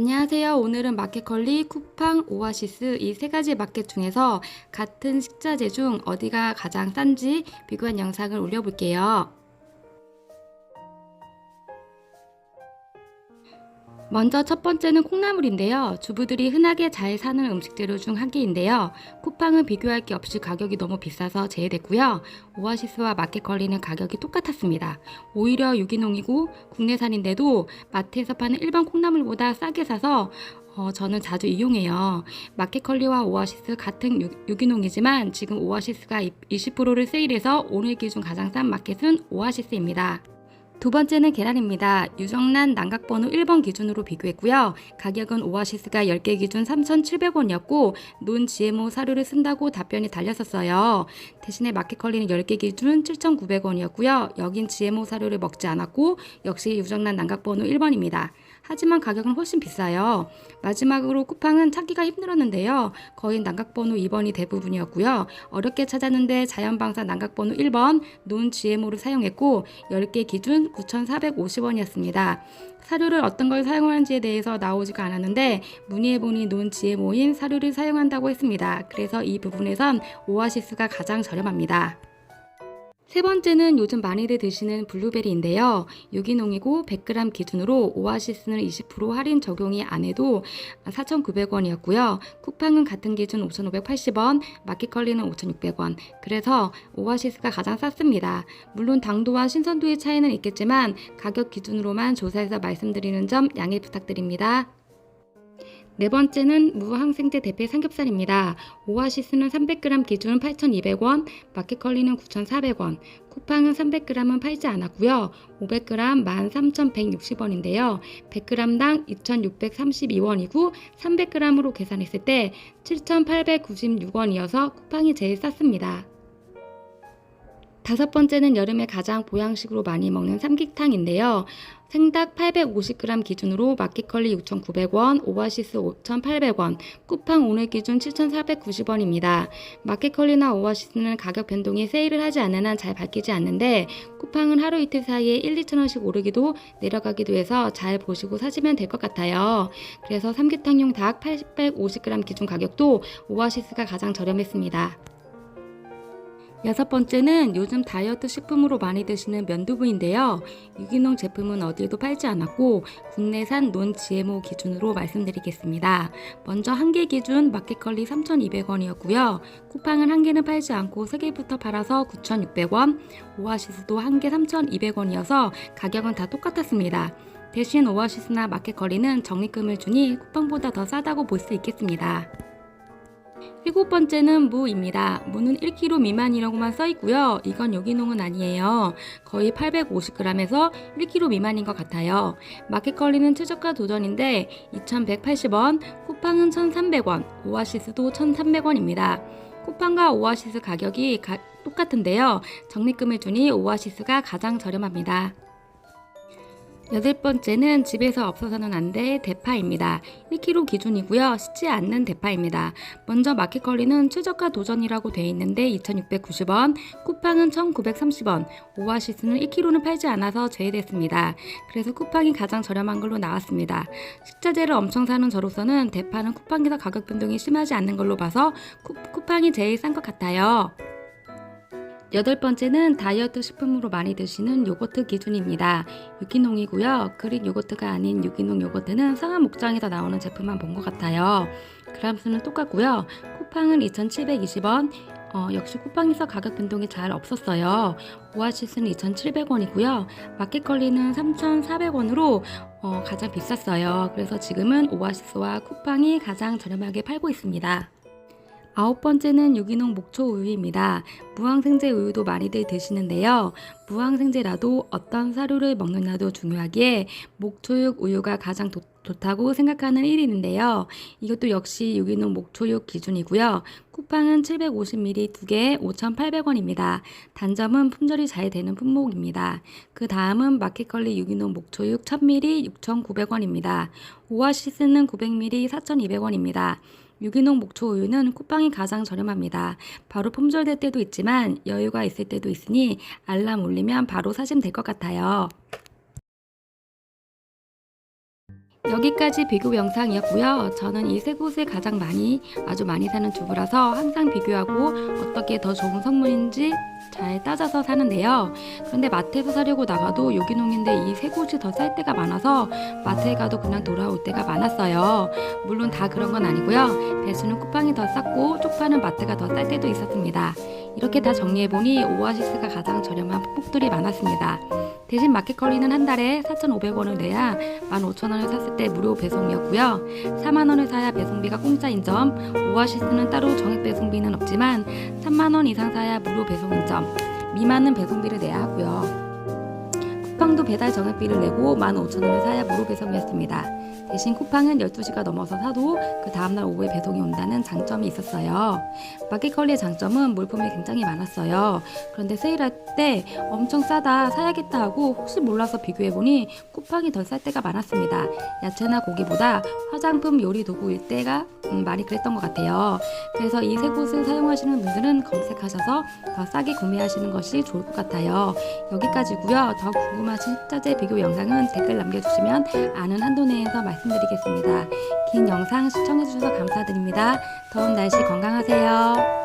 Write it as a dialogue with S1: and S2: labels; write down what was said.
S1: 안녕하세요. 오늘은 마켓컬리, 쿠팡, 오아시스 이 세 가지 마켓 중에서 같은 식자재 중 어디가 가장 싼지 비교한 영상을 올려볼게요. 먼저 첫 번째는 콩나물인데요. 주부들이 흔하게 잘 사는 음식 재료 중 한 개인데요. 쿠팡은 비교할 게 없이 가격이 너무 비싸서 제외됐고요. 오아시스와 마켓컬리는 가격이 똑같았습니다. 오히려 유기농이고 국내산인데도 마트에서 파는 일반 콩나물보다 싸게 사서 어, 저는 자주 이용해요. 마켓컬리와 오아시스 같은 유, 유기농이지만 지금 오아시스가 20%를 세일해서 오늘 기준 가장 싼 마켓은 오아시스입니다. 두 번째는 계란입니다. 유정란 난각번호 1번 기준으로 비교했고요. 가격은 오아시스가 10개 기준 3,700원이었고 논 GMO 사료를 쓴다고 답변이 달렸었어요. 대신에 마켓컬리는 10개 기준 7,900원이었고요. 여긴 GMO 사료를 먹지 않았고 역시 유정란 난각번호 1번입니다. 하지만 가격은 훨씬 비싸요. 마지막으로 쿠팡은 찾기가 힘들었는데요. 거의 난각번호 2번이 대부분이었고요. 어렵게 찾았는데 자연방사 난각번호 1번 논 GMO를 사용했고 10개 기준 9,450원이었습니다. 사료를 어떤 걸 사용하는지에 대해서 나오지가 않았는데 문의해보니 논 GMO인 사료를 사용한다고 했습니다. 그래서 이 부분에선 오아시스가 가장 저렴합니다. 세 번째는 요즘 많이들 드시는 블루베리인데요. 유기농이고 100g 기준으로 오아시스는 20% 할인 적용이 안 해도 4,900원이었고요. 쿠팡은 같은 기준 5,580원, 마켓컬리는 5,600원. 그래서 오아시스가 가장 쌌습니다. 물론 당도와 신선도의 차이는 있겠지만 가격 기준으로만 조사해서 말씀드리는 점 양해 부탁드립니다. 네 번째는 무항생제 대패 삼겹살입니다. 오아시스는 300g 기준 8,200원, 마켓컬리는 9,400원, 쿠팡은 300g은 팔지 않았고요. 500g 13,160원인데요. 100g당 2,632원이고 300g으로 계산했을 때 7,896원이어서 쿠팡이 제일 쌌습니다. 다섯 번째는 여름에 가장 보양식으로 많이 먹는 삼계탕인데요. 생닭 850g 기준으로 마켓컬리 6,900원, 오아시스 5,800원, 쿠팡 오늘 기준 7,490원입니다. 마켓컬리나 오아시스는 가격 변동이 세일을 하지 않는 한잘 바뀌지 않는데 쿠팡은 하루 이틀 사이에 1, 2천원씩 오르기도 내려가기도 해서 잘 보시고 사시면 될 것 같아요. 그래서 삼계탕용 닭 850g 기준 가격도 오아시스가 가장 저렴했습니다. 여섯 번째는 요즘 다이어트 식품으로 많이 드시는 면두부인데요. 유기농 제품은 어디에도 팔지 않았고 국내산 논 GMO 기준으로 말씀드리겠습니다. 먼저 한 개 기준 마켓컬리 3,200원이었고요. 쿠팡은 한 개는 팔지 않고 세 개부터 팔아서 9,600원, 오아시스도 한 개 3,200원이어서 가격은 다 똑같았습니다. 대신 오아시스나 마켓컬리는 적립금을 주니 쿠팡보다 더 싸다고 볼 수 있겠습니다. 일곱 번째는 무입니다. 무는 1kg 미만이라고만 써 있고요. 이건 유기농은 아니에요. 거의 850g에서 1kg 미만인 것 같아요. 마켓컬리는 최저가 도전인데 2,180원, 쿠팡은 1,300원, 오아시스도 1,300원입니다. 쿠팡과 오아시스 가격이 가, 똑같은데요. 적립금을 주니 오아시스가 가장 저렴합니다. 여덟 번째는 집에서 없어서는 안 될 대파입니다. 1kg 기준이고요. 씻지 않는 대파입니다. 먼저 마켓컬리는 최저가 도전이라고 되어 있는데 2,690원, 쿠팡은 1,930원, 오아시스는 1kg는 팔지 않아서 제외됐습니다. 그래서 쿠팡이 가장 저렴한 걸로 나왔습니다. 식자재를 엄청 사는 저로서는 대파는 쿠팡에서 가격 변동이 심하지 않는 걸로 봐서 쿠, 쿠팡이 제일 싼 것 같아요. 여덟 번째는 다이어트 식품으로 많이 드시는 요거트 기준입니다. 유기농이고요. 그릭 요거트가 아닌 유기농 요거트는 상한 목장에서 나오는 제품만 본 것 같아요. 그람수는 똑같고요. 쿠팡은 2,720원. 어, 역시 쿠팡에서 가격 변동이 잘 없었어요. 오아시스는 2,700원이고요. 마켓컬리는 3,400원으로 어, 가장 비쌌어요. 그래서 지금은 오아시스와 쿠팡이 가장 저렴하게 팔고 있습니다. 아홉 번째는 유기농 목초 우유입니다. 무항생제 우유도 많이들 드시는데요. 무항생제라도 어떤 사료를 먹느냐도 중요하기에 목초육 우유가 가장 도, 좋다고 생각하는 1위인데요. 이것도 역시 유기농 목초육 기준이고요. 쿠팡은 750ml 두 개에 5,800원입니다. 단점은 품절이 잘 되는 품목입니다. 그 다음은 마켓컬리 유기농 목초육 1000ml 6,900원입니다. 오아시스는 900ml 4,200원입니다. 유기농 목초 우유는 쿠팡이 가장 저렴합니다. 바로 품절될 때도 있지만 여유가 있을 때도 있으니 알람 울리면 바로 사시면 될 것 같아요. 여기까지 비교 영상이었고요. 저는 이 세 곳을 가장 많이 아주 많이 사는 주부라서 항상 비교하고 어떻게 더 좋은 성분인지 잘 따져서 사는데요. 그런데 마트에서 사려고 나가도 유기농인데 이 세 곳이 더 쌀 때가 많아서 마트에 가도 그냥 돌아올 때가 많았어요. 물론 다 그런 건 아니고요. 배수는 쿠팡이 더 쌌고 쪽파는 마트가 더 쌀 때도 있었습니다. 이렇게 다 정리해보니 오아시스가 가장 저렴한 폭들이 많았습니다. 대신 마켓컬리는 한 달에 4,500원을 내야 15,000원을 샀을 때 무료 배송이었고요. 4만원을 사야 배송비가 공짜인 점, 오아시스는 따로 정액 배송비는 없지만 3만원 이상 사야 무료 배송인 점, 미만은 배송비를 내야 하고요. 쿠팡도 배달 정액비를 내고 15,000원을 사야 무료 배송이었습니다. 대신 쿠팡은 12시가 넘어서 사도 그 다음날 오후에 배송이 온다는 장점이 있었어요. 마켓컬리의 장점은 물품이 굉장히 많았어요. 그런데 세일할 때 엄청 싸다 사야겠다 하고 혹시 몰라서 비교해보니 쿠팡이 덜 쌀 때가 많았습니다. 야채나 고기보다 화장품 요리 도구일 때가 음, 많이 그랬던 것 같아요. 그래서 이 세 곳을 사용하시는 분들은 검색하셔서 더 싸게 구매하시는 것이 좋을 것 같아요. 여기까지고요. 더 궁금하신 식자재 비교 영상은 댓글 남겨주시면 아는 한도 내에서 말씀드리겠습니다. 긴 영상 시청해주셔서 감사드립니다. 더운 날씨 건강하세요.